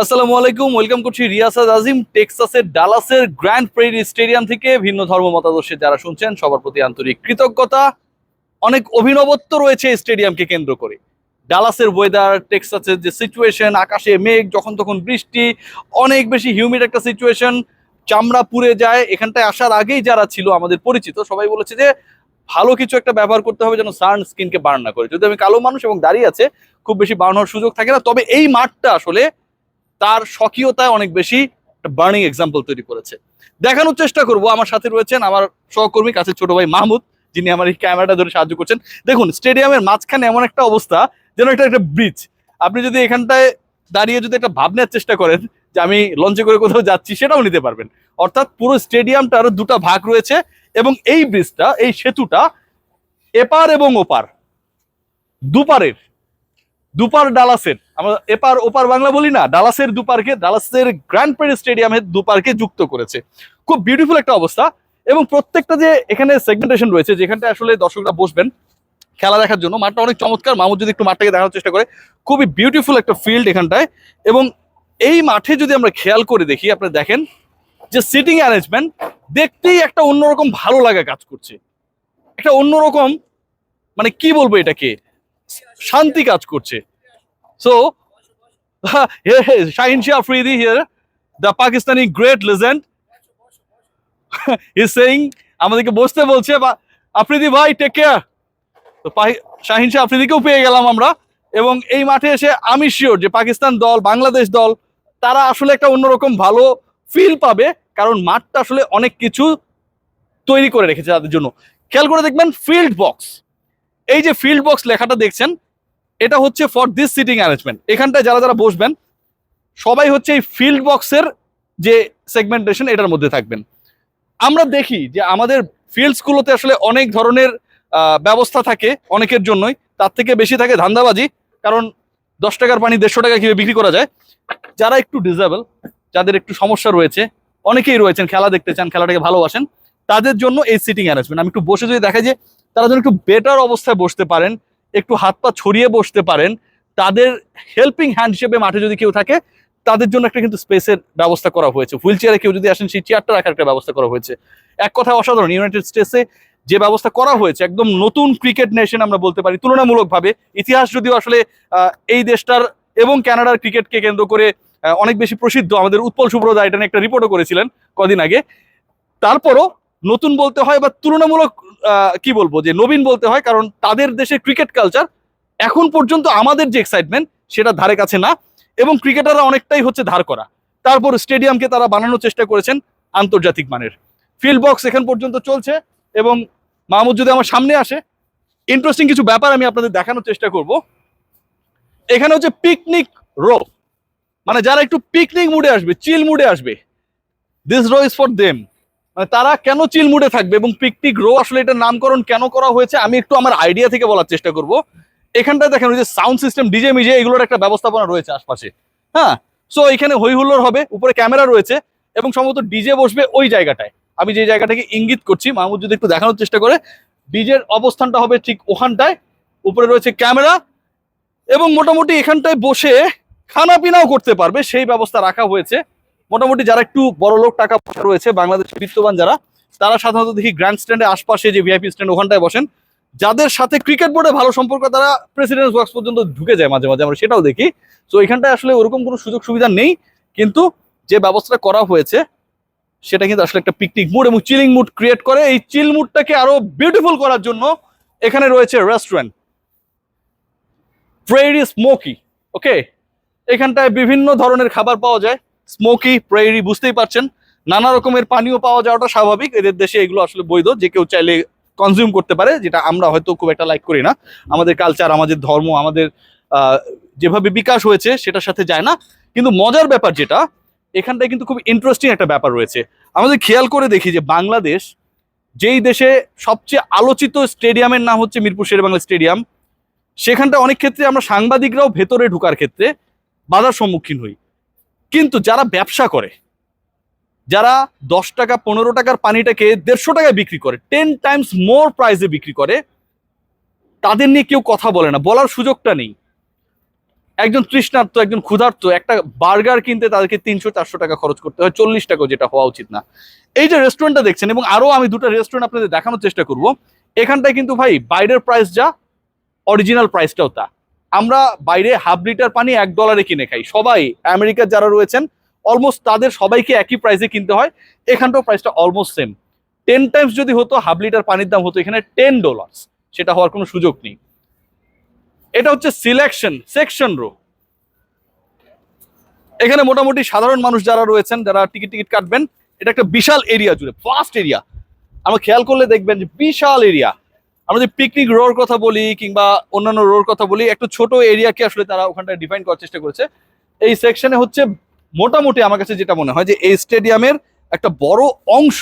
আসসালামু আলাইকুম, ওয়েলকাম করছি রিয়াসাদ আজিম, টেক্সাসের ডালাসের গ্র্যান্ড প্রেরি স্টেডিয়াম থেকে ভিন্ন ধর্ম মতাদর্শের যারা শুনছেন, সবার প্রতি আন্তরিক কৃতজ্ঞতা। অনেক অভিনবত্ব রয়েছে স্টেডিয়ামকে কেন্দ্র করে। ডালাসের ওয়েদার টেক্সাসের যে সিচুয়েশন আকাশে মেঘ, যখন তখন বৃষ্টি, অনেক বেশি হিউমিড একটা সিচুয়েশন চামড়া পুড়ে যায়, এখানটায় আসার আগেই যারা ছিল আমাদের পরিচিত, সবাই বলেছে যে ভালো কিছু একটা ব্যবহার করতে হবে যেন সান স্কিনকে বার্ন না করে। যদি আমি কালো মানুষ এবং দাঁড়িয়ে আছে, খুব বেশি বার্ন হওয়ার সুযোগ থাকে না। তবে এই মাঠটা আসলে তার স্বকীয়তায় অনেক বেশি বার্নিং এক্সাম্পল তৈরি করেছে। দেখানোর চেষ্টা করব। আমার সাথে রয়েছেন আমার সহকর্মী কাছে ছোট ভাই মাহমুদ, যিনি আমার এই ক্যামেরাটা ধরে সাহায্য করছেন। দেখুন, স্টেডিয়ামের মাঝখানে এমন একটা অবস্থা, যেন এটা একটা ব্রিজ আপনি যদি এখানটায় দাঁড়িয়ে যদি একটা ভাবনার চেষ্টা করেন যে আমি লঞ্চে করে কোথাও যাচ্ছি, সেটাও নিতে পারবেন। অর্থাৎ পুরো স্টেডিয়ামটার দুটো ভাগ রয়েছে এবং এই ব্রিজটা এই সেতুটা এপার এবং ওপার, দুপারের দুপার ডালাসের, আমরা এপার ওপার বাংলা বলি না, ডালাসের দুপারকে, ডালাসের গ্র্যান্ড প্রেরি স্টেডিয়ামের দুপারকে যুক্ত করেছে। খুব বিউটিফুল একটা অবস্থা এবং প্রত্যেকটা যে এখানে সেগমেন্টেশন রয়েছে যেখানটা আসলে দর্শকরা বসবেন খেলা দেখার জন্য, মাঠটা অনেক চমৎকার। মামুদ যদি একটু মাঠটাকে দেখানোর চেষ্টা করে, খুবই বিউটিফুল একটা ফিল্ড এখানটায় এবং এই মাঠে যদি আমরা খেয়াল করে দেখি, আপনি দেখেন যে সিটিং অ্যারেঞ্জমেন্ট দেখতেই একটা অন্যরকম ভালো লাগা কাজ করছে। একটা অন্যরকম মানে কি বলব এটাকে? শান্তি কাজ করছে। So Shaheen Shah Afridi here the Pakistani great legend is saying আমাদেরকে বসতে বলছে, বা আফ্রিদি ভাই টেক কেয়ার তো শাহিন শাহ আফ্রিদিকেও পেয়ে গেলাম আমরা। এবং এই মাঠে এসে আমি শিওর যে পাকিস্তান দল বাংলাদেশ দল, তারা আসলে একটা অন্যরকম ভালো ফিল পাবে। কারণ মাঠটা আসলে অনেক কিছু তৈরি করে রেখেছে তাদের জন্য। খেয়াল করে দেখবেন ফিল্ড বক্স এই যে ফিল্ড বক্স লেখাটা দেখছেন, এটা হচ্ছে ফর দিস সিটিং অ্যারেঞ্জমেন্ট এখানটায় যারা যারা বসবেন, সবাই হচ্ছে এই ফিল্ড বক্সের যে সেগমেন্টেশন এটার মধ্যে থাকবেন। আমরা দেখি যে আমাদের ফিল্ডসগুলোতে আসলে অনেক ধরনের ব্যবস্থা থাকে অনেকের জন্যই। তার থেকে বেশি থাকে ধান্দাবাজি, কারণ দশ টাকার পানি দেড়শো টাকা কীভাবে বিক্রি করা যায়? যারা একটু ডিজেবল যাদের একটু সমস্যা রয়েছে, অনেকেই রয়েছেন, খেলা দেখতে চান, খেলাটাকে ভালোবাসেন, তাদের জন্য এই সিটিং অ্যারেঞ্জমেন্ট আমি একটু বসে যদি দেখাই যে তারা যেন একটু বেটার অবস্থায় বসতে পারেন, একটু হাত পা ছড়িয়ে বসতে পারেন, তাদের হেল্পিং হ্যান্ড হিসেবে মাঠে যদি কেউ থাকে, তাদের জন্য একটা কিন্তু স্পেসের ব্যবস্থা করা হয়েছে। হুইল চেয়ারে কেউ যদি আসেন, সেই চেয়ারটা রাখার একটা ব্যবস্থা করা হয়েছে। এক কথায় অসাধারণ ইউনাইটেড স্টেটসে যে ব্যবস্থা করা হয়েছে, একদম নতুন ক্রিকেট নেশন আমরা বলতে পারি, তুলনামূলকভাবে। ইতিহাস যদিও আসলে এই দেশটার এবং কানাডার ক্রিকেটকে কেন্দ্র করে অনেক বেশি প্রসিদ্ধ। আমাদের উৎপল সুব্রদা একটা রিপোর্টও করেছিলেন কদিন আগে। তারপরও নতুন বলতে হয় বা তুলনামূলক কি বলব, যে নবীন বলতে হয়, কারণ তাদের দেশে ক্রিকেট কালচার এখন পর্যন্ত আমাদের যে এক্সাইটমেন্ট সেটা ধারে কাছে না, এবং ক্রিকেটাররা অনেকটাই হচ্ছে ধার করা। তারপর স্টেডিয়ামকে তারা বানানোর চেষ্টা করেছেন আন্তর্জাতিক মানের। ফিল্ড বক্স এখন পর্যন্ত চলছে, এবং মাহমুদ যদি আমার সামনে আসে ইন্টারেস্টিং কিছু ব্যাপার আমি আপনাদের দেখানোর চেষ্টা করব। এখানে হচ্ছে পিকনিক রো মানে যারা একটু পিকনিক মুডে আসবে চিল মুডে আসবে this row is for them তারা কেন চিল মুডে থাকবে এবং পিকনিক রো আসলে এটার নামকরণ কেন করা হয়েছে, আমি একটু আমার আইডিয়া থেকে বলার চেষ্টা করব। এখানটায় দেখেন ওই যে সাউন্ড সিস্টেম ডিজে মিজে এগুলোর একটা ব্যবস্থাপনা রয়েছে আশপাশে। হ্যাঁ? সো এখানে হই হুল্লোড় হবে, উপরে ক্যামেরা রয়েছে এবং সম্ভবত ডিজে বসবে ওই জায়গাটায়। আমি যে জায়গাটাকে ইঙ্গিত করছি, মাহমুদ যদি একটু দেখানোর চেষ্টা করে ডিজের অবস্থানটা হবে ঠিক ওখানটায়, উপরে রয়েছে ক্যামেরা এবং মোটামুটি এখানটায় বসে খানা পিনাও করতে পারবে, সেই ব্যবস্থা রাখা হয়েছে। মোটামুটি যারা একটু বড় লোক টাকা রয়েছে, বাংলাদেশের বিত্তবান যারা, তারা সাধারণত দেখি গ্র্যান্ড স্ট্যান্ডের আশপাশে যে ভিআইপি স্ট্যান্ড ওখানটায় বসেন। যাদের সাথে ক্রিকেট বোর্ডে ভালো সম্পর্ক, তারা প্রেসিডেন্ট ওয়ার্কস পর্যন্ত ঢুকে যায় মাঝে মাঝে, আমরা সেটাও দেখি। তো এখানটায় আসলে ওরকম কোনো সুযোগ সুবিধা নেই, কিন্তু যে ব্যবস্থা করা হয়েছে, সেটা কিন্তু আসলে একটা পিকনিক মুড এবং চিলিং মুড ক্রিয়েট করে। এই চিল মুডটাকে আরও বিউটিফুল করার জন্য এখানে রয়েছে রেস্টুরেন্ট প্রেরি স্মোকি ওকে এখানটায় বিভিন্ন ধরনের খাবার পাওয়া যায়। স্মোকি, প্রেরি বুঝতেই পারছেন। নানা রকমের পানীয় পাওয়া যাওয়াটা স্বাভাবিক। এদের দেশে এগুলো আসলে বৈধ। যে কেউ চাইলে কনজিউম করতে পারে, যেটা আমরা হয়তো খুব একটা লাইক করি না। আমাদের কালচার আমাদের ধর্ম, আমাদের যেভাবে বিকাশ হয়েছে, সেটার সাথে যায় না। কিন্তু মজার ব্যাপার যেটা, এখানটায় কিন্তু খুব ইন্টারেস্টিং একটা ব্যাপার রয়েছে। আমাদের খেয়াল করে দেখি যে বাংলাদেশ, যেই দেশে সবচেয়ে আলোচিত স্টেডিয়ামের নাম হচ্ছে মিরপুর শেরেবাংলা স্টেডিয়াম, সেখানটা অনেক ক্ষেত্রে আমরা সাংবাদিকরাও ভেতরে ঢোকার ক্ষেত্রে বাধার সম্মুখীন হই। কিন্তু যারা ব্যবসা করে, যারা দশ টাকা, পনেরো টাকার পানিটাকে দেড়শো টাকায় বিক্রি করে টেন টাইমস মোর প্রাইসে বিক্রি করে, তাদের নিয়ে কেউ কথা বলে না, বলার সুযোগটা নেই। একজন তৃষ্ণার্ত, একজন ক্ষুধার্ত, একটা বার্গার কিনতে তাদেরকে তিনশো, চারশো টাকা খরচ করতে হয়, চল্লিশ টাকা যেটা হওয়া উচিত না। এই যে রেস্টুরেন্টটা দেখছেন, এবং আরও আমি দুটো রেস্টুরেন্ট আপনাদের দেখানোর চেষ্টা করব, এখানটায় কিন্তু ভাই বাইরের প্রাইস যা অরিজিনাল প্রাইসটাও তা। আমরা বাইরে হাফ লিটার পানি এক ডলারে কিনে খাই। সবাই আমেরিকার যারা রয়েছেন অলমোস্ট তাদের সবাইকে একই প্রাইসে কিনতে হয়। এখানটাও প্রাইসটা অলমোস্ট সেম টেন টাইমস যদি হতো, হাফ লিটার পানির দাম হতো এখানে টেন ডলার্স সেটা হওয়ার কোনো সুযোগ নেই। এটা হচ্ছে সিলেকশন সেকশন রো এখানে মোটামুটি সাধারণ মানুষ যারা রয়েছেন, যারা টিকিট টিকিট কাটবেন, এটা একটা বিশাল এরিয়া জুড়ে ফার্স্ট এরিয়া আমরা খেয়াল করলে দেখবেন যে বিশাল এরিয়া আমরা যদি পিকনিক রোর কথা বলি কিংবা অন্যান্য রোর কথা বলি, একটু ছোট এরিয়াকে আসলে তারা ওখানটায় ডিফাইন করার চেষ্টা করেছে। এই সেকশনে হচ্ছে মোটামুটি আমার কাছে যেটা মনে হয় যে এই স্টেডিয়ামের একটা বড় অংশ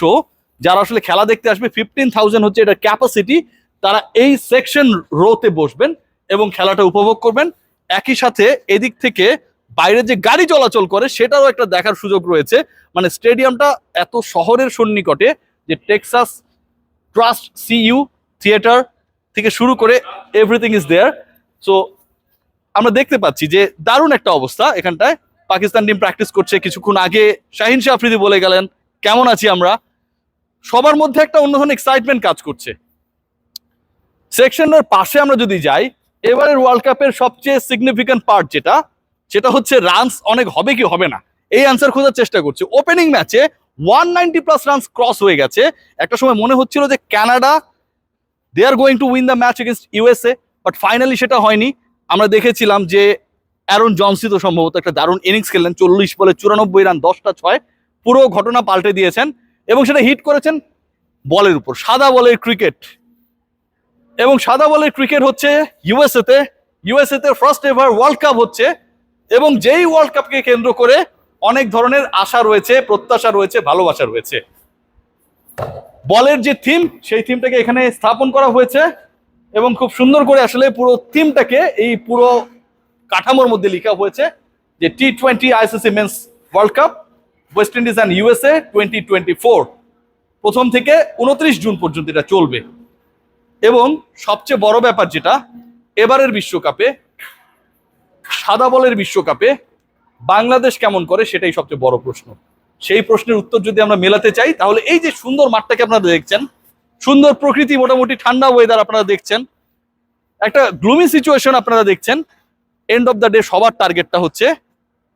যারা আসলে খেলা দেখতে আসবে ফিফটিন থাউজেন্ড হচ্ছে এটা ক্যাপাসিটি তারা এই সেকশন রোতে বসবেন এবং খেলাটা উপভোগ করবেন। একই সাথে এদিক থেকে বাইরে যে গাড়ি চলাচল করে, সেটারও একটা দেখার সুযোগ রয়েছে। মানে স্টেডিয়ামটা এত শহরের সন্নিকটে যে টেক্সাস ট্রাস্ট সিইউ থিয়েটার থেকে শুরু করে এভরিথিং ইজ দেয়ার সো আমরা দেখতে পাচ্ছি যে দারুণ একটা অবস্থা এখানটায়। পাকিস্তান টিম প্র্যাকটিস করছে কিছুক্ষণ আগে। শাহিন শাহ আফ্রিদি বলে গেলেন, কেমন আছি আমরা? সবার মধ্যে একটা অন্য ধরনের এক্সাইটমেন্ট কাজ করছে। সেকশনের পাশে আমরা যদি যাই, এবারের ওয়ার্ল্ড কাপের সবচেয়ে সিগনিফিক্যান্ট পার্ট যেটা, সেটা হচ্ছে রানস অনেক হবে কি হবে না। এই অ্যান্সার খোঁজার চেষ্টা করছে। ওপেনিং ম্যাচে one ninety plus runs cross হয়ে গেছে। একটা সময় মনে হচ্ছিল যে Canada they are going to win the match against USA but finally সেটা হয়নি। আমরা দেখেছিলাম যে অ্যারন জনসি তো সম্ভবত একটা দারুণ ইনিংস খেললেন, চল্লিশ বলে চুরানব্বই রান, দশটা ছয়, পুরো ঘটনা পাল্টে দিয়েছেন এবং সেটা হিট করেছেন বলের উপর, সাদা বলের ক্রিকেট এবং সাদা বলের ক্রিকেট হচ্ছে ইউএসএ তে ইউএসএ তে ফার্স্ট এভার ওয়ার্ল্ড কাপ হচ্ছে এবং যেই ওয়ার্ল্ড কাপকে কেন্দ্র করে অনেক ধরনের আশা রয়েছে, প্রত্যাশা রয়েছে, ভালোবাসা রয়েছে। বলের যে থিম সেই থিমটাকে এখানে স্থাপন করা হয়েছে এবং খুব সুন্দর করে আসলে পুরো থিমটাকে এই পুরো কাঠামোর মধ্যে লেখা হয়েছে যে T twenty ICC men's world cup West Indies and USA twenty twenty four প্রথম থেকে উনত্রিশ জুন পর্যন্ত এটা চলবে। এবং সবচেয়ে বড় ব্যাপার যেটা, এবারের বিশ্বকাপে, সাদা বলের বিশ্বকাপে বাংলাদেশ কেমন করে, সেটাই সবচেয়ে বড় প্রশ্ন। সেই প্রশ্নের উত্তর যদি আমরা মেলাতে চাই, তাহলে এই যে সুন্দর মাঠটাকে আপনারা দেখছেন, সুন্দর প্রকৃতি মোটামুটি ঠান্ডা ওয়েদার আপনারা দেখছেন, একটা গ্লুমি সিচুয়েশন আপনারা দেখছেন এন্ড অফ দ্য ডে সবার টার্গেটটা হচ্ছে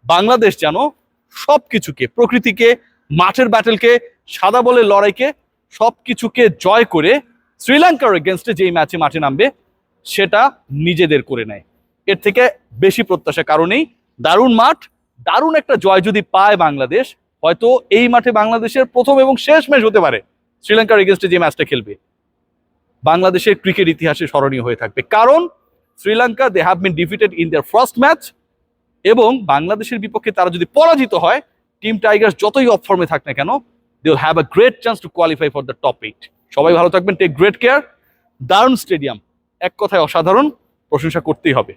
বাংলাদেশ যেন সব কিছুকে প্রকৃতিকে, মাঠের ব্যাটেলকে সাদা বলের লড়াইকে সব কিছুকে জয় করে শ্রীলঙ্কার এগেনস্টে যেই ম্যাচে মাঠে নামবে, সেটা নিজেদের করে নেয়। এর থেকে বেশি প্রত্যাশা কারণেই দারুণ মাঠ, দারুণ একটা জয় যদি পায় বাংলাদেশ হয়তো এই মাঠে বাংলাদেশের প্রথম এবং শেষ ম্যাচ হতে পারে। শ্রীলঙ্কার এগেনস্টে যে ম্যাচটা খেলবে। বাংলাদেশের ক্রিকেট ইতিহাসে স্মরণীয় হয়ে থাকবে। কারণ Sri Lanka they have been defeated in their first match এবং বাংলাদেশের বিপক্ষে তারা যদি পরাজিত হয় টিম টাইগার্স যতই অফ ফর্মে থাক না কেন they will have a great chance to qualify for the top eight সবাই ভালো থাকবেন টেক গ্রেট কেয়ার দারুণ স্টেডিয়াম এক কথায় অসাধারণ, প্রশংসা করতেই হবে।